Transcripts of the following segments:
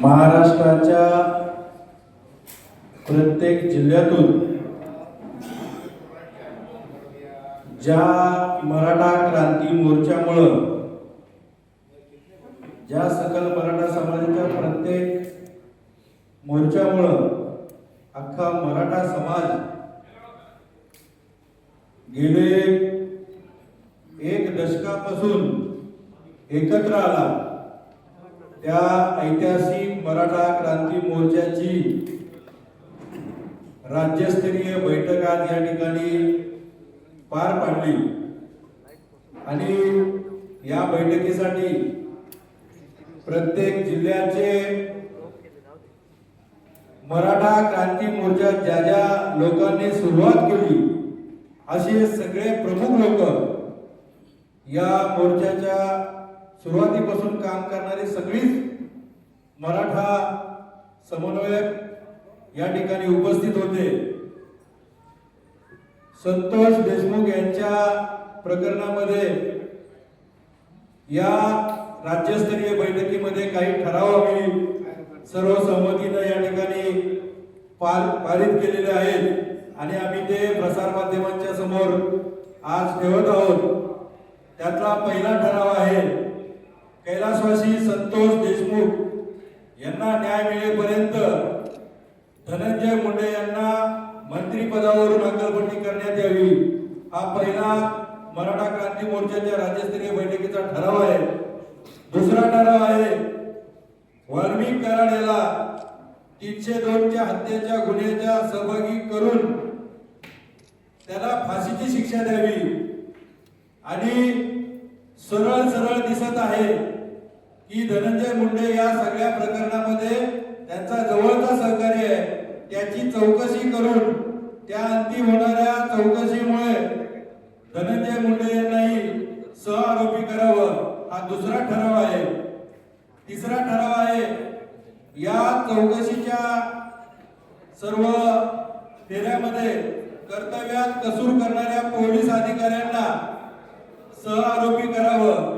महाराष्ट्राच्या प्रत्येक जिल्ह्यातून ज्या मराठा क्रांती मोर्चामुळं ज्या सकल मराठा समाजाच्या प्रत्येक मोर्चामुळं अख्खा मराठा समाज गेले एक दशकापासून एकत्र आला. त्या ऐतिहासिक मराठा क्रांती मोर्चाची राज्यस्तरीय बैठक आज या ठिकाणी पार पाडली. आणि या बैठकीसाठी प्रत्येक जिल्ह्याचे मराठा क्रांती मोर्चा ज्या ज्या लोकांनी सुरुवात केली असे सगळे प्रमुख लोक या मोर्चाच्या सुरुवातीपासून काम करणारी सगळीच मराठा समन्वयक या ठिकाणी उपस्थित होते. संतोष देशमुख यांच्या प्रकरणामध्ये या राज्यस्तरीय बैठकीमध्ये काही ठराव आम्ही सर्व संमतीनं या ठिकाणी पार पारित केलेले आहेत आणि आम्ही ते प्रसार माध्यमांच्या समोर आज ठेवत आहोत. त्यातला पहिला ठराव आहे कैलासवासी संतोष देशमुख यांना न्याय मिळेपर्यंत धनंजय मुंडे यांना मंत्रिपदावरून हकालपट्टी करण्यात यावी. हा पहिला मराठा क्रांती मोर्चाच्या राज्यस्तरीय बैठकीचा ठराव आहे. दुसरा ठराव आहे वाल्मिक कराड याला तीनशे दोनच्या हत्येच्या गुन्ह्याच्या सहभागी करून त्याला फाशीची शिक्षा द्यावी. आणि सरळ सरळ दिसत आहे. की धनंजय मुंडे या सगळ्या प्रकरणामध्ये त्यांचा जवळचा सहकारी आहे. त्याची चौकशी करून त्या अंतिम होणाऱ्या चौकशीमुळे धनंजय मुंडे यांनाही सह आरोपी करावं हा दुसरा ठराव आहे. तिसरा ठराव आहे या चौकशीच्या सर्व फेऱ्यामध्ये कर्तव्यात कसूर करणाऱ्या पोलीस अधिकाऱ्यांना सह आरोपी करावं.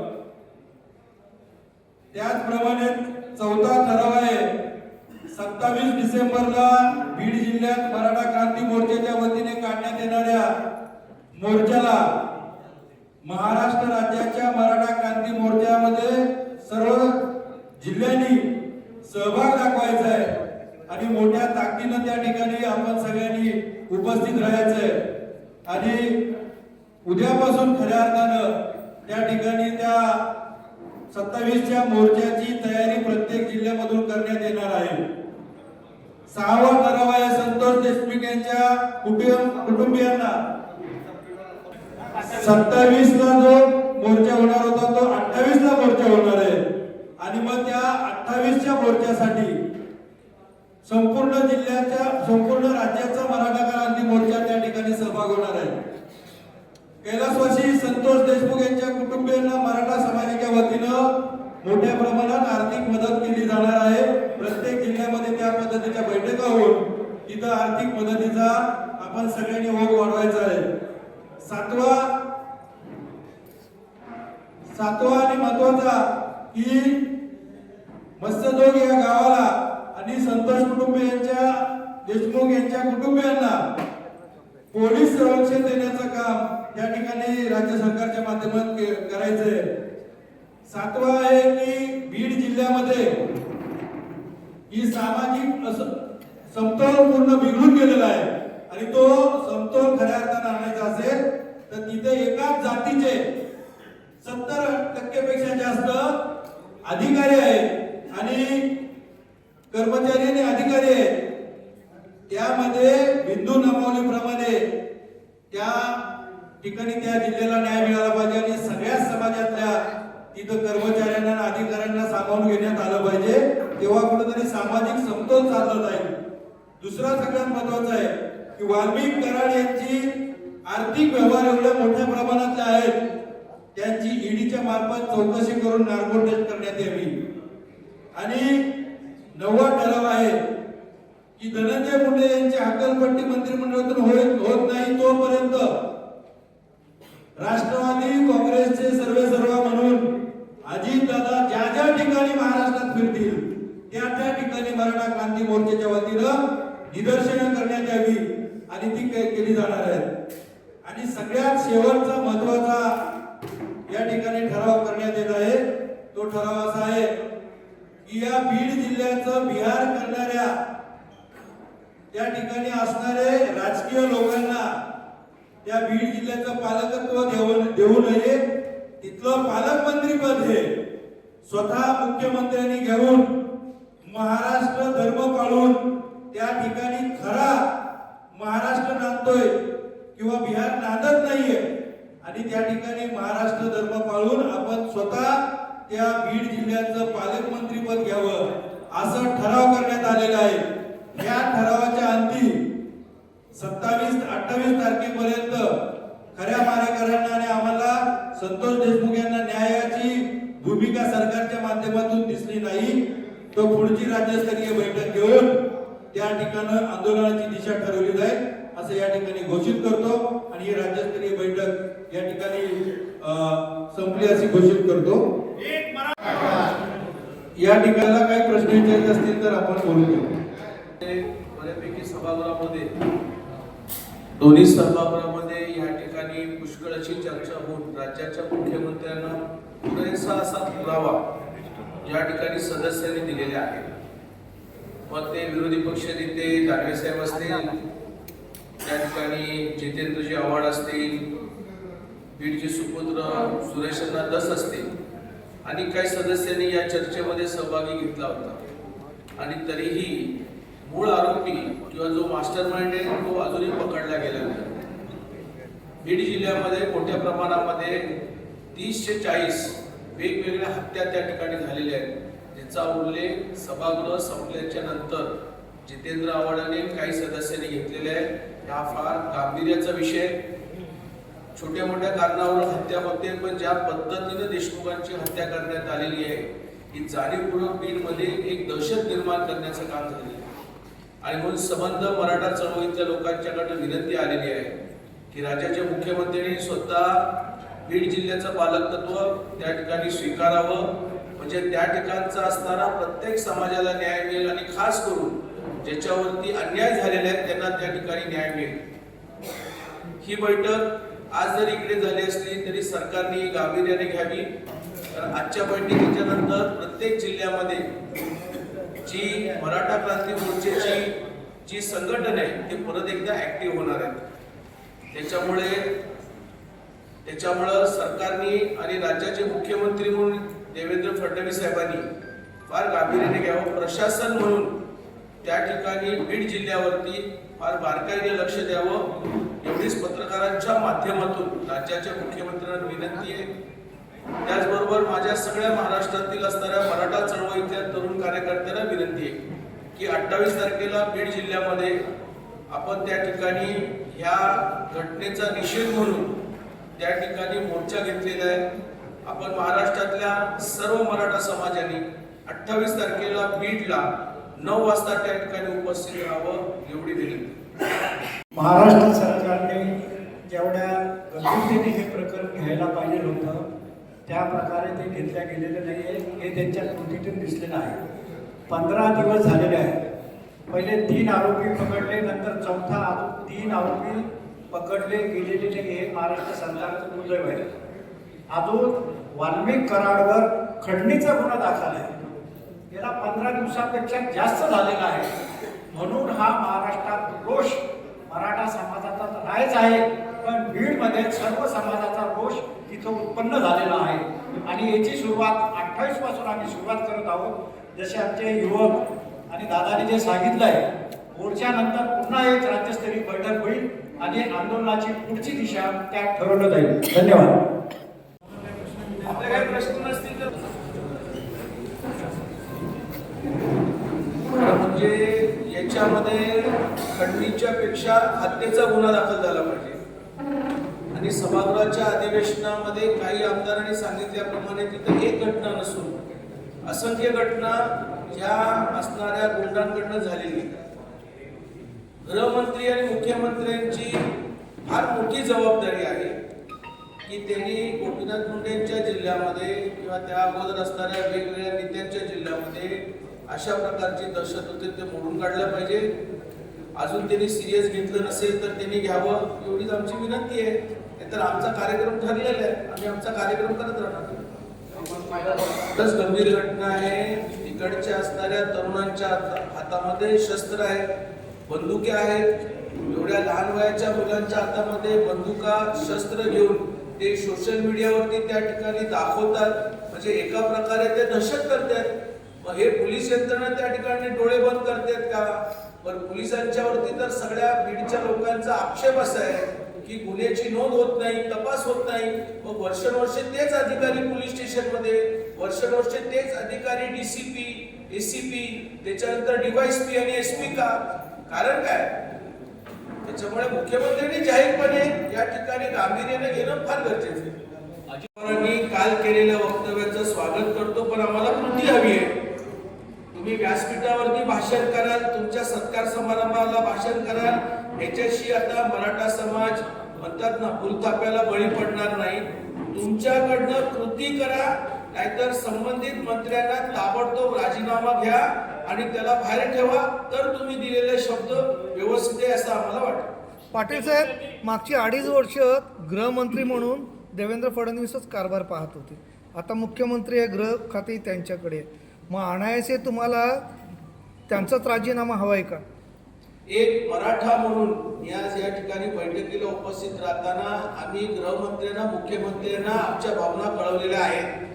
त्याचप्रमाणे चौथा ठराव आहे सत्तावीस डिसेंबरला बीड जिल्ह्यात मराठा क्रांती मोर्चाच्या वतीने काढण्यात येणाऱ्या मोर्चाला महाराष्ट्र राज्याच्या मराठा क्रांती मोर्चामध्ये सर्व जिल्ह्यांनी सहभाग दाखवायचा आहे. आणि मोठ्या ताकदीनं त्या ठिकाणी आपण सगळ्यांनी उपस्थित राहायचं आहे. आणि उद्यापासून खऱ्या अर्थानं त्या ठिकाणी त्या सत्तावीसच्या मोर्चाची तयारी प्रत्येक जिल्ह्यामधून करण्यात येणार आहे. सहावा करावा या संतोष देशमुख यांच्या कुटुंब कुटुंबियांना. सत्तावीस ला जो मोर्चा होणार होता तो अठ्ठावीस ला मोर्चा होणार आहे. आणि मग त्या अठ्ठावीसच्या मोर्चासाठी संपूर्ण जिल्ह्याच्या संपूर्ण राज्याचा मराठा क्रांती मोर्चा त्या ठिकाणी सहभाग होणार आहे. कैलासवासी संतोष देशमुख यांच्या कुटुंबियांना मराठा समाजाच्या वतीनं मोठ्या प्रमाणात आर्थिक मदत केली जाणार आहे. प्रत्येक जिल्ह्यामध्ये त्या पद्धतीच्या बैठका होऊन तिथं आर्थिक मदतीचा आपण सगळ्यांनी ओघ वाढवायचा आहे. सातवा सातवा आणि महत्त्वाचा की मत्स्यदोग या गावाला आणि संतोष कुटुंबियांच्या देशमुख यांच्या कुटुंबियांना पोलीस संरक्षण देण्याचं काम त्या ठिकाणी राज्य सरकारच्या माध्यमात के- करायचंय. सातवा आहे की बीड जिल्ह्यामध्ये ही सामाजिक समतोल पूर्ण बिघडून गेलेला आहे. आणि तो समतोल खऱ्या अर्थानं आणायचा असेल तर तिथे एकाच जातीचे सत्तर टक्के पेक्षा जास्त अधिकारी आहेत आणि कर्मचारी आणि अधिकारी आहेत त्यामध्ये बिंदू नमावलीप्रमाणे त्या जनतेला न्याय मिळाला पाहिजे आणि सगळ्याच समाजातल्या तिथं कर्मचाऱ्यांना आणि अधिकाऱ्यांना सामावून घेण्यात आलं पाहिजे. तेव्हा कुठेतरी सामाजिक समतोल साधला जाईल दुसरा सगळ्यात महत्त्वाचा आहे की वाल्मिक कराड यांची आर्थिक व्यवहार एवढ्या मोठ्या प्रमाणातले आहेत. त्यांची ईडीच्या मार्फत चौकशी करून नार्कोटेस्ट करण्यात यावी. आणि नववा ठराव आहे की धनंजय मुंडे यांची हक्कलपट्टी मंत्रिमंडळातून होत नाही तोपर्यंत राष्ट्रवादी काँग्रेसचे सर्वे सर्व म्हणून अजित दादा ज्या ज्या ठिकाणी महाराष्ट्रात फिरतील त्या त्या ठिकाणी मराठा क्रांती मोर्चाच्या वतीनं निदर्शनं करण्यात यावी आणि ती केली जाणार आहेत. आणि सगळ्यात शेवटचा महत्त्वाचा या ठिकाणी ठराव करण्यात येत आहे तो ठराव असा आहे की या बीड जिल्ह्याचं बिहार करणाऱ्या त्या ठिकाणी असणारे राजकीय लोकांना त्या बीड जिल्ह्याचं पालकत्व देऊ देऊ नये तिथलं पालकमंत्री पद हे. स्वतः मुख्यमंत्र्यांनी घेऊन महाराष्ट्र धर्म पाळून त्या ठिकाणी खरा महाराष्ट्र नांदतोय किंवा बिहार नांदत नाहीये. आणि त्या ठिकाणी महाराष्ट्र धर्म पाळून आपण स्वतः त्या बीड जिल्ह्याचं पालकमंत्री पद घ्यावं असं ठराव करण्यात आलेला आहे या ठरावाच्या अंती सत्तावीस अठ्ठावीस तारखेपर्यंत खऱ्या मारेकऱ्यांना आणि आम्हाला संतोष देशमुख यांना न्यायाची भूमिका सरकारच्या माध्यमातून दिसली नाही तो पुढची राज्यस्तरीय बैठक घेऊन त्या ठिकाणी आंदोलनाची दिशा ठरवली जाईल असं या ठिकाणी घोषित करतो आणि ही राज्यस्तरीय बैठक या ठिकाणी अं, संपली अशी घोषित करतो. या ठिकाणाला काही प्रश्न विचारले असतील तर आपण बोलू घेऊ. ते बऱ्यापैकी सभागृहामध्ये दोन्ही सभागृहामध्ये या ठिकाणी पुष्कळ अशी चर्चा होऊन राज्याच्या मुख्यमंत्र्यांना पुरेसा असा पुरावा या ठिकाणी सदस्यांनी दिलेले आहेत मग ते विरोधी पक्ष नेते दानवे साहेब असतील त्या ठिकाणी जितेंद्रजी आव्हाड असतील बीडचे सुपुत्र सुरेशांना दस असतील आणि काही सदस्यांनी या चर्चेमध्ये सहभागी घेतला होता. आणि तरीही मूळ आरोपी किंवा जो मास्टर माइंड आहे तो अजूनही पकडला गेला नाही. बीड जिल्ह्यामध्ये मोठ्या प्रमाणामध्ये तीस ते चाळीस वेगवेगळ्या हत्या त्या ठिकाणी झालेल्या आहेत. ज्याचा उल्लेख सभागृह संपल्याच्या नंतर जितेंद्र आव्हाडाने काही सदस्यांनी घेतलेले आहे. हा फार गांभीर्याचा विषय छोट्या मोठ्या कारणावर हत्या होते पण ज्या पद्धतीने देशमुखांची हत्या करण्यात आलेली आहे ही जाणीवपूर्वक बीडमध्ये एक दहशत निर्माण करण्याचं काम झालेलं आहे. आणि म्हणून संबंध मराठा चळवळीतल्या लोकांच्याकडनं विनंती आलेली आहे की राज्याच्या मुख्यमंत्र्यांनी स्वतः बीड जिल्ह्याचं पालकत्व त्या ठिकाणी स्वीकारावं. म्हणजे त्या ठिकाणचा असणारा प्रत्येक समाजाला न्याय मिळेल आणि खास करून ज्याच्यावरती अन्याय झालेले आहेत त्यांना त्या ठिकाणी न्याय मिळेल. ही बैठक आज जरी इकडे झाली असली तरी सरकारने गांभीर्याने घ्यावी. तर आजच्या बैठकीच्या नंतर प्रत्येक जिल्ह्यामध्ये जी मराठा क्रांती मोर्चेची जी संघटन आहे ते परत एकदा ऍक्टिव्ह होणार आहेत त्याच्यामुळे त्याच्यामुळं सरकारने आणि राज्याचे मुख्यमंत्री म्हणून देवेंद्र फडणवीस साहेबांनी फार गांभीर्याने घ्यावं. प्रशासन म्हणून त्या ठिकाणी बीड जिल्ह्यावरती फार बारकाईने लक्ष द्यावं. एवढीच पत्रकारांच्या माध्यमातून राज्याच्या मुख्यमंत्र्यांना विनंती आहे. त्याचबरोबर माझ्या सगळ्या महाराष्ट्रातील असणाऱ्या मराठा चळवळीतल्या तरुण कार्यकर्त्यांना विनंती आहे की अठ्ठावीस तारखेला बीड जिल्ह्यामध्ये आपण त्या ठिकाणी ह्या घटनेचा निषेध म्हणून त्या ठिकाणी मोर्चा घेतलेला आहे. आपण महाराष्ट्रातल्या सर्व मराठा समाजाने अठ्ठावीस तारखेला बीडला नऊ वाजता त्या ठिकाणी उपस्थित राहावं एवढी विनंती. महाराष्ट्र सरकारने जेवढ्या गंभीरतेने हे प्रकरण घ्यायला पाहिजे होतं त्या प्रकारे ते घेतल्या गेलेलं नाही आहे हे त्यांच्या कृतीतून दिसलेलं आहे. पंधरा दिवस झालेले आहेत. पहिले तीन आरोपी पकडले नंतर चौथा आरो- तीन आरोपी पकडले गेलेले नाही हे महाराष्ट्र सरकारचं दुर्दैव आहे अजून वाल्मिक कराडवर खंडणीचा गुन्हा दाखल आहे. याला पंधरा दिवसापेक्षा जास्त झालेला आहे. म्हणून हा महाराष्ट्रात रोष मराठा समाजाचा तर नाहीच आहे पण बीडमध्ये सर्व समाजाचा रोष तिथं उत्पन्न झालेला आहे. आणि याची सुरुवात अठ्ठावीसपासून आम्ही सुरुवात करत आहोत. जसे आमचे युवक आणि दादाने जे सांगितलं आहे मोर्चानंतर पुन्हा एक राज्यस्तरीय बैठक होईल. आणि आंदोलनाची पुढची दिशा त्यात ठरवलं जाईल. धन्यवाद. आपले काही प्रश्न नसतील तर म्हणजे याच्यामध्ये खंडणीच्या पेक्षा हत्येचा गुन्हा दाखल झाला पाहिजे. आणि सभागृहाच्या अधिवेशनामध्ये काही आमदारांनी सांगितल्याप्रमाणे तिथे एक घटना नसून असंख्य घटना ह्या असणाऱ्या गुंडांकडनं झालेली गृहमंत्री आणि मुख्यमंत्र्यांची फार मोठी जबाबदारी आहे की त्यांनी गोपीनाथ मुंडेंच्या जिल्ह्यामध्ये किंवा त्या अगोदर असणाऱ्या वेगवेगळ्या नेत्यांच्या जिल्ह्यामध्ये अशा प्रकारची दहशत होते ते मोडून काढलं पाहिजे. अजून त्यांनी सिरियस घेतलं नसेल तर त्यांनी घ्यावं एवढीच आमची विनंती आहे. नाहीतर आमचा कार्यक्रम ठरलेला आहे. आम्ही आमचा कार्यक्रम करत राहणार. खूपच गंभीर घटना आहे. तिकडच्या असणाऱ्या तरुणांच्या हातामध्ये शस्त्र आहे. बंदुके आहेत. एवढ्या लहान वयाच्या मुलांच्या हातामध्ये बंदुका शस्त्र घेऊन ते सोशल मीडियावरती त्या ठिकाणी दाखवतात. म्हणजे एका प्रकारे ते दहशत करतात. मग हे पोलीस यंत्रणा त्या ठिकाणी डोळे बंद करतात का? पण पोलिसांच्यावरती तर सगळ्या बीडच्या लोकांचा आक्षेप असा आहे की गुन्ह्याची नोंद होत नाही तपास होत नाही. मग वर्षानुवर्ष तेच अधिकारी पोलीस स्टेशनमध्ये वर्षानुवर्ष तेच अधिकारी डीसीपी एसीपी त्याच्यानंतर डीवायसपी आणि एसपी का? कारण काय? त्याच्यामुळे मुख्यमंत्र्यांनी जाहीरपणे या ठिकाणी गांभीर्याने घेणं फार गरजेचं आहे. अजित पवारांनी काल केलेल्या वक्तव्याचं स्वागत करतो पण आम्हाला कृती हवी आहे. तुम्ही व्यासपीठावरती भाषण कराल तुमच्या सत्कार समारंभाला भाषण कराल. याच्याशी आता मराठा समाज म्हणतात ना फुलथाप्याला बळी पडणार नाही. तुमच्याकडनं कृती करा नाहीतर संबंधित मंत्र्यांना ताबडतोब राजीनामा घ्या आणि त्याला बाहेर ठेवा. तर तुम्ही दिलेले शब्द व्यवस्थित आहे असं आम्हाला वाटतं. पाटील साहेब मागची अडीच वर्ष गृहमंत्री म्हणून देवेंद्र फडणवीसच कारभार पाहत होते. आता मुख्यमंत्री हे गृह खाते त्यांच्याकडे. मग अनायासे तुम्हाला त्यांचाच राजीनामा हवा आहे का? एक मराठा म्हणून या या ठिकाणी बैठकीला उपस्थित राहताना आम्ही गृहमंत्र्यांना मुख्यमंत्र्यांना आमच्या भावना कळवलेल्या आहेत.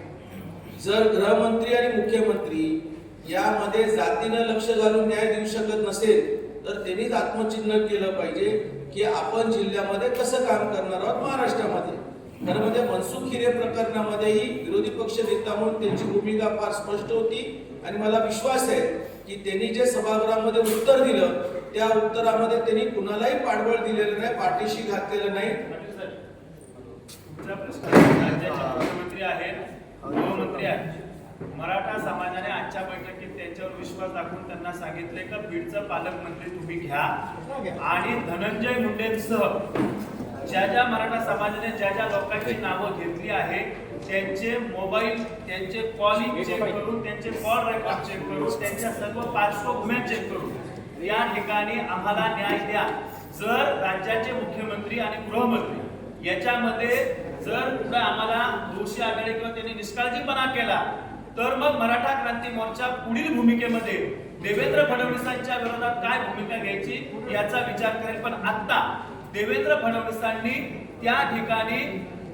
जर गृहमंत्री आणि मुख्यमंत्री यामध्ये जातीनं लक्ष घालून न्याय देऊ शकत नसेल तर त्यांनीच आत्मचिन्ह केलं पाहिजे की आपण जिल्ह्यामध्ये कसं काम करणार आहोत महाराष्ट्रामध्ये. तर म्हणजे मनसुख हिरे प्रकरणामध्येही विरोधी पक्ष नेता म्हणून त्यांची भूमिका फार स्पष्ट होती आणि मला विश्वास आहे की त्यांनी जे सभागृहामध्ये उत्तर दिलं त्या उत्तरामध्ये त्यांनी कुणालाही पाठबळ दिलेलं नाही पाठीशी घातलेलं नाही. गृहमंत्री आहेत मराठा समाजाने आजच्या बैठकीत त्यांच्यावर विश्वास दाखवून त्यांना सांगितले का बीडचं पालकमंत्री तुम्ही घ्या. आणि धनंजय मुंडेंसह ज्या ज्या मराठा समाजाने ज्या ज्या लोकांची नावं घेतली आहे त्यांचे मोबाईल त्यांचे कॉलिंग चेक करून त्यांचे कॉल रेकॉर्ड चेक करून त्यांच्या सर्व पार्श्वभूम्या चेक करून या ठिकाणी आम्हाला न्याय द्या. जर राज्याचे मुख्यमंत्री आणि गृहमंत्री याच्यामध्ये जर पुढे आम्हाला दोषी आढळले किंवा त्यांनी निष्काळजीपणा केला तर मग मराठा क्रांती मोर्चा पुढील भूमिकेमध्ये देवेंद्र फडणवीसांच्या विरोधात काय भूमिका घ्यायची याचा विचार करेल. पण आता देवेंद्र फडणवीसांनी त्या ठिकाणी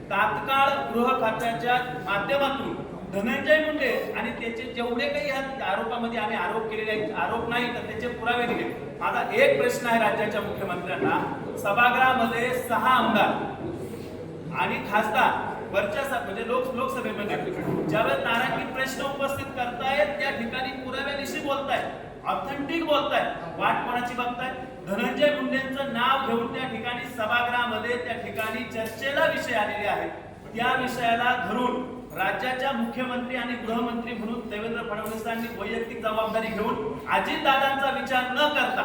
तात्काळ गृह खात्याच्या माध्यमातून धनंजय मुंडे आणि त्याचे जेवढे काही या आरोपामध्ये आम्ही आरोप केलेले आहेत आरोप नाही तर त्याचे पुरावे दिले. माझा एक प्रश्न आहे राज्याच्या मुख्यमंत्र्यांना. सभागृहामध्ये सहा आमदार आणि खासदार वरच्या म्हणजे लोक लोकसभेमध्ये. ज्यावेळेस नारायणी प्रश्न उपस्थित करतायत त्या ठिकाणी पुराव्यानिशी बोलतायत ऑथेंटिक बोलतायत वाट कोणाची बघताय धनंजय मुंडेंचं नाव घेऊन त्या ठिकाणी सभागृहामध्ये त्या ठिकाणी चर्चेला विषय आलेले आहेत. त्या विषयाला धरून राज्याच्या मुख्यमंत्री आणि गृहमंत्री म्हणून देवेंद्र फडणवीसांनी वैयक्तिक जबाबदारी घेऊन अजितदादांचा विचार न करता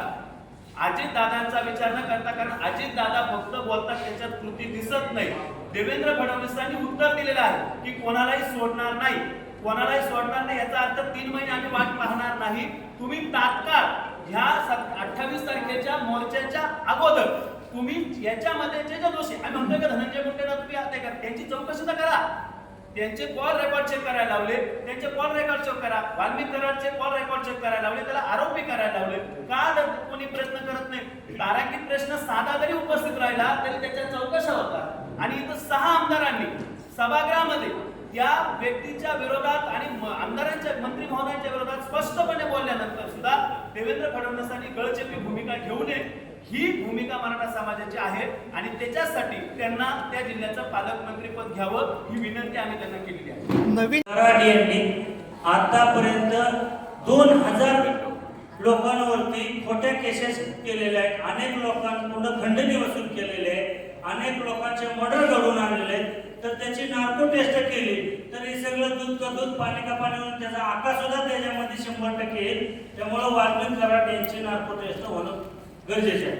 अजितदादांचा विचार न करता कारण अजितदादा फक्त बोलतात त्याच्यात कृती दिसत नाही. देवेंद्र फडणवीसांनी उत्तर दिलेलं आहे की कोणालाही सोडणार नाही. कोणालाही सोडणार नाही याचा अर्थ तीन महिने आम्ही वाट पाहणार नाही. तुम्ही तात्काळ ह्या अठ्ठावीस तारखेच्या मोर्चाच्या अगोदर तुम्ही याच्यामध्ये जे जे दोषी आम्ही म्हणतोय का धनंजय मुंडेला तुम्ही आता करा त्यांची चौकशी तर करा. त्यांचे कॉल रेकॉर्ड चेक करायला लावले त्यांचे कॉल रेकॉर्ड चेक करा. वाल्मिक कराडचे कॉल रेकॉर्ड चेक करायला लावले त्याला आरोपी करायला लावले. का कोणी प्रश्न करत नाही? तारांकित प्रश्न साधा जरी उपस्थित राहिला तरी त्याच्या चौकशा होतात. आणि इथं सहा आमदारांनी सभागृहामध्ये त्या व्यक्तीच्या विरोधात आणि आमदारांच्या मंत्री महोदयांच्या विरोधात स्पष्टपणे बोलल्यानंतर सुद्धा देवेंद्र फडणवीसांनी गळचेपी भूमिका घेऊ नये. ही भूमिका मराठा समाजाची आहे आणि त्याच्यासाठी त्यांना त्या जिल्ह्याचं पालकमंत्री पद घ्यावं ही विनंती आम्ही त्यांना केलेली आहे. नवीन कराड यांनी आतापर्यंत दोन हजार लोकांवरती खोट्या केसेस केलेल्या आहेत. अनेक लोकांकडून खंडणी वसूल केलेले आहे. अनेक लोकांचे मर्डर घडून आलेले तर त्याची नार्को टेस्ट केली. तर हे सगळं दूध का दूध पाणी का पाणी होऊन त्याचा आकार सुद्धा त्याच्यामध्ये शंभर टक्के येईल. त्यामुळं वाल्मिक कराड यांची नार्को टेस्ट होणं गरजेचे आहे.